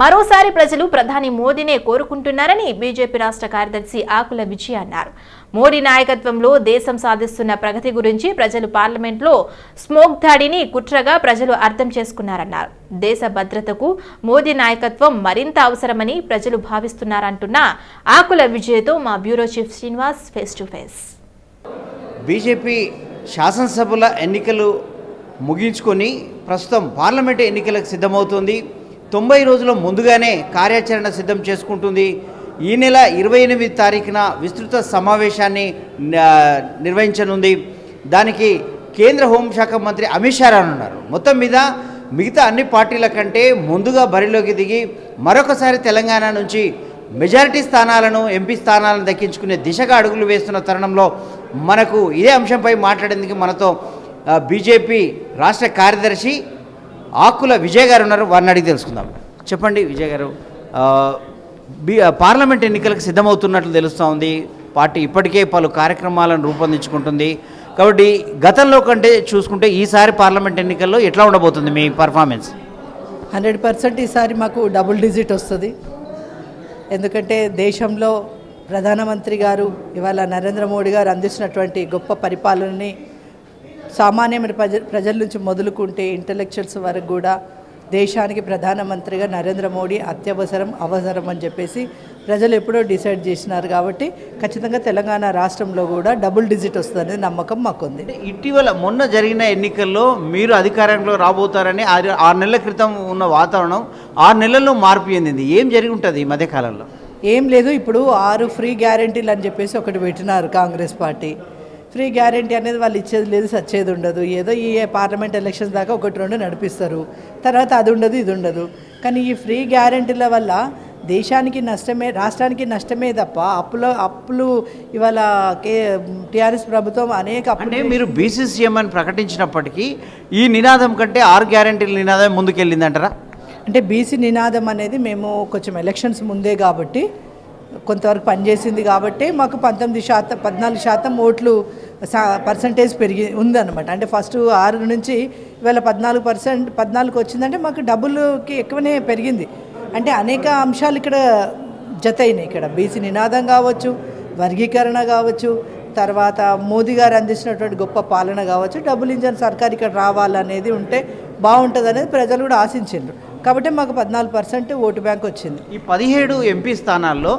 మరోసారి ప్రజలు ప్రధాని మోదీనే కోరుకుంటున్నారని బీజేపీ రాష్ట్ర కార్యదర్శి ఆకుల విజయ అన్నారు. మోడీ నాయకత్వంలో దేశం సాధిస్తున్న ప్రగతి గురించి ప్రజలు పార్లమెంట్లో స్మోక్ దాడిని కుట్రగా ప్రజలు అర్థం చేసుకున్నారన్నారు. దేశ భద్రతకు మోదీ నాయకత్వం మరింత అవసరమని ప్రజలు భావిస్తున్నారంటున్న ఆకుల విజయతో మా bureau chief Srinivas face to face. BJP శాసనసభల ఎన్నికలు ముగించుకొని ప్రస్తుతం పార్లమెంటు ఎన్నికలకు సిద్ధమవుతుంది. తొంభై రోజుల ముందుగానే కార్యాచరణ సిద్ధం చేసుకుంటుంది. ఈ నెల ఇరవై ఎనిమిది తారీఖున విస్తృత సమావేశాన్ని నిర్వహించనుంది. దానికి కేంద్ర హోంశాఖ మంత్రి అమిత్ షా రానున్నారు. మొత్తం మీద మిగతా అన్ని పార్టీల కంటే ముందుగా బరిలోకి దిగి మరొకసారి తెలంగాణ నుంచి మెజారిటీ స్థానాలను ఎంపీ స్థానాలను దక్కించుకునే దిశగా అడుగులు వేస్తున్న తరుణంలో మనకు ఇదే అంశంపై మాట్లాడేందుకు మనతో బీజేపీ రాష్ట్ర కార్యదర్శి ఆకుల విజయ్ గారు ఉన్నారు వారిని అడిగి తెలుసుకుందాం. చెప్పండి విజయ్ గారు పార్లమెంట్ ఎన్నికలకు సిద్ధమవుతున్నట్లు తెలుస్తూ ఉంది. పార్టీ ఇప్పటికే పలు కార్యక్రమాలను రూపొందించుకుంటుంది. కాబట్టి గతంలో కంటే చూసుకుంటే ఈసారి పార్లమెంట్ ఎన్నికల్లో ఎట్లా ఉండబోతుంది మీ పర్ఫార్మెన్స్? హండ్రెడ్ పర్సెంట్ ఈసారి మాకు డబుల్ డిజిట్ వస్తుంది. ఎందుకంటే దేశంలో ప్రధానమంత్రి గారు ఇవాళ నరేంద్ర మోడీ గారు అందించినటువంటి గొప్ప పరిపాలనని సామాన్యమైన ప్రజ ప్రజల నుంచి మొదలుకుంటే ఇంటలెక్చువల్స్ వరకు కూడా దేశానికి ప్రధానమంత్రిగా నరేంద్ర మోడీ అత్యవసరం అవసరం అని చెప్పేసి ప్రజలు ఎప్పుడో డిసైడ్ చేసినారు కాబట్టి ఖచ్చితంగా తెలంగాణ రాష్ట్రంలో కూడా డబుల్ డిజిట్ వస్తుందనే నమ్మకం మాకుంది. ఇటీవల మొన్న జరిగిన ఎన్నికల్లో మీరు అధికారంలో రాబోతారని ఆరు ఆరు నెలల క్రితం ఉన్న వాతావరణం ఆరు నెలల్లో మార్పు చెందింది. ఏం జరిగి ఉంటుంది ఈ మధ్యకాలంలో? ఏం లేదు ఇప్పుడు ఆరు ఫ్రీ గ్యారంటీలు అని చెప్పేసి ఒకటి పెట్టినారు కాంగ్రెస్ పార్టీ. ఫ్రీ గ్యారంటీ అనేది వాళ్ళు ఇచ్చేది లేదు సచ్చేది ఉండదు. ఏదో ఈ పార్లమెంట్ ఎలక్షన్స్ దాకా ఒకటి రెండు నడిపిస్తారు. తర్వాత అది ఉండదు ఇది ఉండదు. కానీ ఈ ఫ్రీ గ్యారంటీల వల్ల దేశానికి నష్టమే రాష్ట్రానికి నష్టమే తప్ప అప్పులో అప్పులు ఇవాళ కే టీఆర్ఎస్ ప్రభుత్వం అనేక అంటే మీరు బీసీసీఎం అని ప్రకటించినప్పటికీ ఈ నినాదం కంటే ఆరు గ్యారంటీల నినాదం ముందుకెళ్ళిందంటారా? అంటే బీసీ నినాదం అనేది మేము కొంచెం ఎలక్షన్స్ ముందే కాబట్టి కొంతవరకు పనిచేసింది కాబట్టి మాకు పంతొమ్మిది శాతం పద్నాలుగు శాతం ఓట్లు పర్సంటేజ్ పెరిగి ఉందన్నమాట. అంటే ఫస్ట్ ఆరు నుంచి ఇవాళ పద్నాలుగు పర్సెంట్ పద్నాలుగు వచ్చిందంటే మాకు డబ్బులుకి ఎక్కువనే పెరిగింది. అంటే అనేక అంశాలు ఇక్కడ జత అయినాయి ఇక్కడ. బీసీ నినాదం కావచ్చు వర్గీకరణ కావచ్చు తర్వాత మోదీ గారు అందించినటువంటి గొప్ప పాలన కావచ్చు డబుల్ ఇంజన్ సర్కార్ ఇక్కడ రావాలనేది ఉంటే బాగుంటుంది అనేది ప్రజలు కూడా ఆశించారు కాబట్టి మాకు పద్నాలుగు పర్సెంట్ ఓటు బ్యాంక్ వచ్చింది. ఈ పదిహేడు ఎంపీ స్థానాల్లో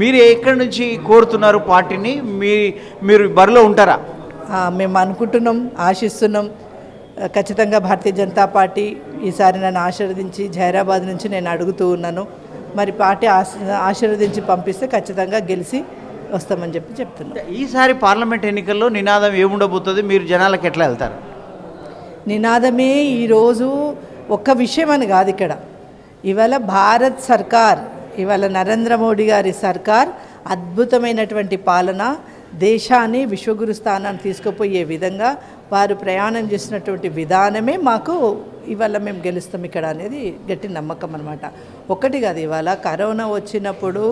మీరు ఎక్కడి నుంచి కోరుతున్నారు పార్టీని? మీ మీరు బరిలో ఉంటారా? మేము అనుకుంటున్నాం ఆశిస్తున్నాం. ఖచ్చితంగా భారతీయ జనతా పార్టీ ఈసారి నన్ను ఆశీర్వదించి జైరాబాద్ నుంచి నేను అడుగుతూ ఉన్నాను. మరి పార్టీ ఆశ ఆశీర్వదించి పంపిస్తే ఖచ్చితంగా గెలిచి వస్తామని చెప్పి చెప్తున్నాను. ఈసారి పార్లమెంట్ ఎన్నికల్లో నినాదం ఏముండబోతుంది? మీరు జనాలకు ఎట్లా వెళ్తారు? నినాదమే ఈరోజు ఒక్క విషయం అని కాదు ఇక్కడ. ఇవాళ భారత్ సర్కార్ ఇవాళ నరేంద్ర మోడీ గారి సర్కార్ అద్భుతమైనటువంటి పాలన దేశాన్ని విశ్వగురు స్థానాన్ని తీసుకుపోయే విధంగా వారు ప్రయాణం చేసినటువంటి విధానమే మాకు ఇవాళ మేము గెలుస్తాం ఇక్కడ అనేది గట్టి నమ్మకం అనమాట ఒకటి కాదు ఇవాళ కరోనా వచ్చినప్పుడు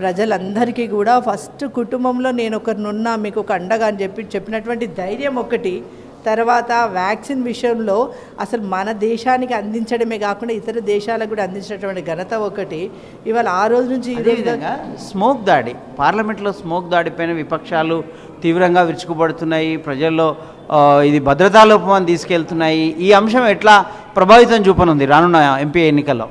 ప్రజలందరికీ కూడా ఫస్ట్ కుటుంబంలో నేను ఒకరినున్నా మీకు ఒక అండగా అని చెప్పి చెప్పినటువంటి ధైర్యం ఒకటి తర్వాత వ్యాక్సిన్ విషయంలో అసలు మన దేశానికి అందించడమే కాకుండా ఇతర దేశాలకు కూడా అందించినటువంటి ఘనత ఒకటి. ఇవాళ ఆ రోజు నుంచి అదేవిధంగా స్మోక్ దాడి పార్లమెంట్లో స్మోక్ దాడిపైన విపక్షాలు తీవ్రంగా విరుచుకుపడుతున్నాయి ప్రజల్లో ఇది భద్రతా లోపం తీసుకెళ్తున్నాయి. ఈ అంశం ఎట్లా ప్రభావితం చూపనుంది రానున్న ఎంపీ ఎన్నికల్లో?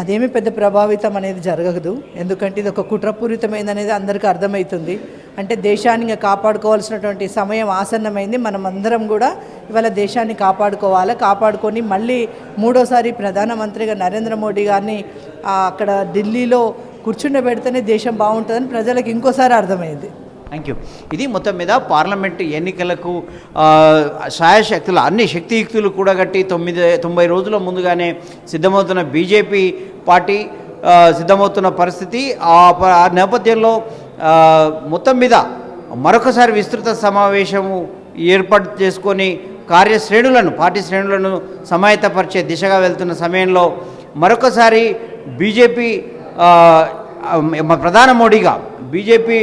అదేమి పెద్ద ప్రభావితం అనేది జరగదు. ఎందుకంటే ఇది ఒక కుట్రపూరితమైనది అనేది అందరికీ అర్థమవుతుంది. అంటే దేశాన్ని ఇంకా కాపాడుకోవాల్సినటువంటి సమయం ఆసన్నమైంది. మనం అందరం కూడా ఇవాళ దేశాన్ని కాపాడుకోవాలి? కాపాడుకొని మళ్ళీ మూడోసారి ప్రధానమంత్రిగా నరేంద్ర మోడీ గారిని అక్కడ ఢిల్లీలో కూర్చుండబెడితేనే దేశం బాగుంటుందని ప్రజలకు ఇంకోసారి అర్థమైంది. థ్యాంక్ యూ ఇది మొత్తం మీద పార్లమెంట్ ఎన్నికలకు సాయశక్తులు అన్ని శక్తియుక్తులు కూడగట్టి తొమ్మిది తొంభై రోజుల ముందుగానే సిద్ధమవుతున్న బీజేపీ పార్టీ సిద్ధమవుతున్న పరిస్థితి ఆ ప- ఆ నేపథ్యంలో మొత్తం మీద మరొకసారి విస్తృత సమావేశము ఏర్పాటు చేసుకొని కార్యశ్రేణులను పార్టీ శ్రేణులను సమాయత్తపరిచే దిశగా వెళ్తున్న సమయంలో మరొకసారి బీజేపీ ప్రధాన మోడీగా బీజేపీ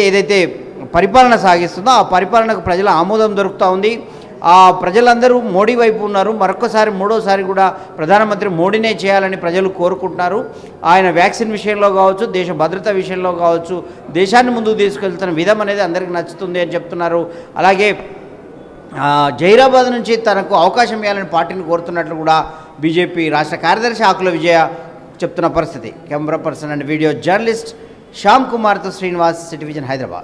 ఏదైతే పరిపాలన సాగిస్తుందో ఆ పరిపాలనకు ప్రజల ఆమోదం దొరుకుతూ ఉంది. ఆ ప్రజలందరూ మోడీ వైపు ఉన్నారు. మరొకసారి మూడోసారి కూడా ప్రధానమంత్రి మోడీనే చేయాలని ప్రజలు కోరుకుంటున్నారు. ఆయన వ్యాక్సిన్ విషయంలో కావచ్చు దేశ భద్రత విషయంలో కావచ్చు దేశాన్ని ముందుకు తీసుకెళ్తున్న విధం అనేది అందరికీ నచ్చుతుంది అని చెప్తున్నారు. అలాగే జైరాబాద్ నుంచి తనకు అవకాశం ఇవ్వాలని పార్టీని కోరుతున్నట్లు కూడా బీజేపీ రాష్ట్ర కార్యదర్శి ఆకుల విజయ చెప్తున్న పరిస్థితి. Camera person and video journalist Shyam కుమార్తో శ్రీనివాస్ సిటివిజన్ హైదరాబాద్.